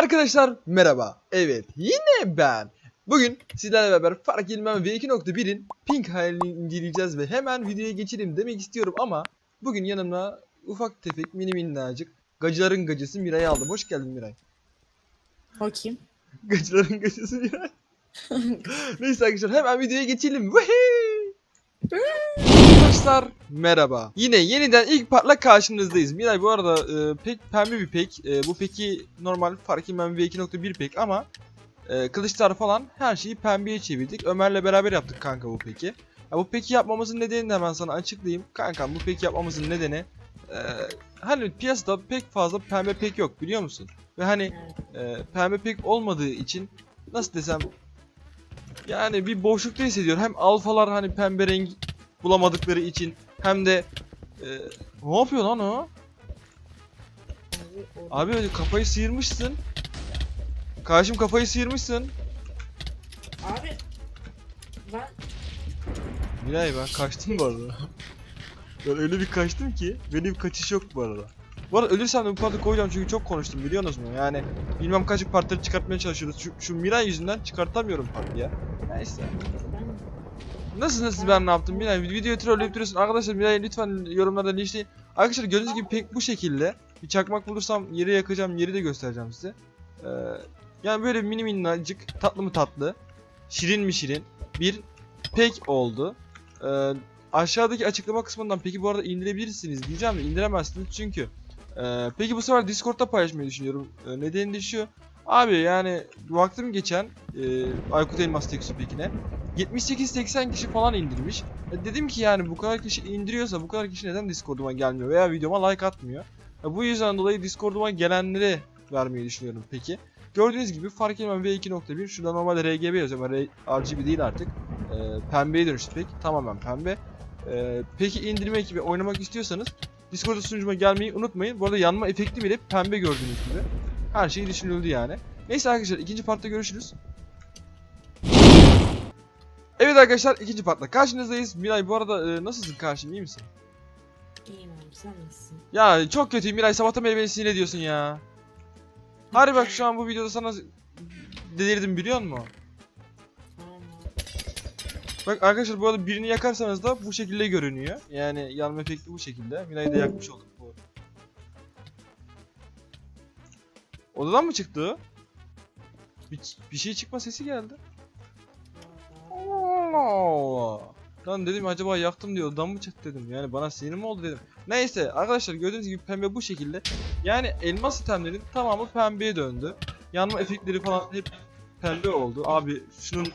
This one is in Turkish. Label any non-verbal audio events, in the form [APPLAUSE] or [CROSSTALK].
Arkadaşlar merhaba. Evet yine ben. Bugün sizlerle beraber fark edilmem V2.1'in pink halini inceleyeceğiz ve hemen videoya geçelim demek istiyorum ama bugün yanımda ufak tefek mini minnacık gacıların gacısı Miray'ı aldım. Hoş geldin Miray. Bakayım. [LAUGHS] Gacıların gacısı Miray. [LAUGHS] Neyse arkadaşlar hemen videoya geçelim. Vahey! Arkadaşlar merhaba. Yine yeniden ilk partla karşınızdayız. Miray bu arada e, pek pembe bir pek. E, bu peki normal fark etmem V2.1 pek ama e, kılıçlar falan her şeyi pembeye çevirdik. Ömer'le beraber yaptık kanka bu peki. Ya bu peki yapmamızın nedenini de hemen sana açıklayayım. Kankam bu peki yapmamızın nedeni e, hani piyasada pek fazla pembe pek yok biliyor musun? Ve hani e, pembe pek olmadığı için nasıl desem yani bir boşlukta hissediyorum. Hem alfalar hani pembe rengi bulamadıkları için hem de e, ne yapıyor lan o? Abi öyle kafayı sıyırmışsın. Karşım kafayı sıyırmışsın. Abi ben Miray ben kaçtım bu arada. [LAUGHS] ben öyle bir kaçtım ki benim kaçış yok bu arada. Bu arada ölürsem de bu partı koyacağım çünkü çok konuştum biliyorsunuz mu? Yani bilmem kaç partları çıkartmaya çalışıyoruz. Şu, şu Miray yüzünden çıkartamıyorum partı ya. Neyse. ben Nasıl nasıl ben ne yaptım Miray? Videoyu trolleyip duruyorsun. Arkadaşlar Miray'ı lütfen yorumlarda linçleyin. Arkadaşlar gördüğünüz gibi pek bu şekilde. Bir çakmak bulursam yeri yakacağım, yeri de göstereceğim size. Ee, yani böyle mini minnacık, tatlı mı tatlı, şirin mi şirin bir pek oldu. Ee, aşağıdaki açıklama kısmından peki bu arada indirebilirsiniz diyeceğim de indiremezsiniz çünkü. Ee, peki bu sefer Discord'da paylaşmayı düşünüyorum. Ee, nedeni de şu. Abi yani vaktim geçen e, Aykut Elmas Teksu pekine 78-80 kişi falan indirmiş. E, dedim ki yani bu kadar kişi indiriyorsa bu kadar kişi neden Discord'uma gelmiyor veya videoma like atmıyor. E, bu yüzden dolayı Discord'uma gelenlere vermeyi düşünüyorum peki. Gördüğünüz gibi fark etmem V2.1 şurada normalde RGB yazıyor ama RGB değil artık. E, pembeye dönüştü pek tamamen pembe. E, peki indirmek ve oynamak istiyorsanız Discord sunucuma gelmeyi unutmayın. Bu arada yanma efekti bile pembe gördüğünüz gibi. Her şey düşünüldü yani. Neyse arkadaşlar ikinci partta görüşürüz. Evet arkadaşlar ikinci partla karşınızdayız. Miray bu arada e, nasılsın karşım iyi misin? iyiyim abi sen nasılsın? Ya çok kötüyüm Miray sabahtan beri beni sinir ediyorsun ya. Harbi bak şu an bu videoda sana delirdim biliyor musun? Bak arkadaşlar bu arada birini yakarsanız da bu şekilde görünüyor. Yani yanma efekti bu şekilde. Miray'ı da yakmış olduk bu. Odadan mı çıktı? Bir, bir şey çıkma sesi geldi. Lan dedim acaba yaktım diye odadan mı çıktı dedim. Yani bana sinir mi oldu dedim. Neyse arkadaşlar gördüğünüz gibi pembe bu şekilde. Yani elmas itemlerin tamamı pembeye döndü. Yanma efektleri falan hep pembe oldu. Abi şunun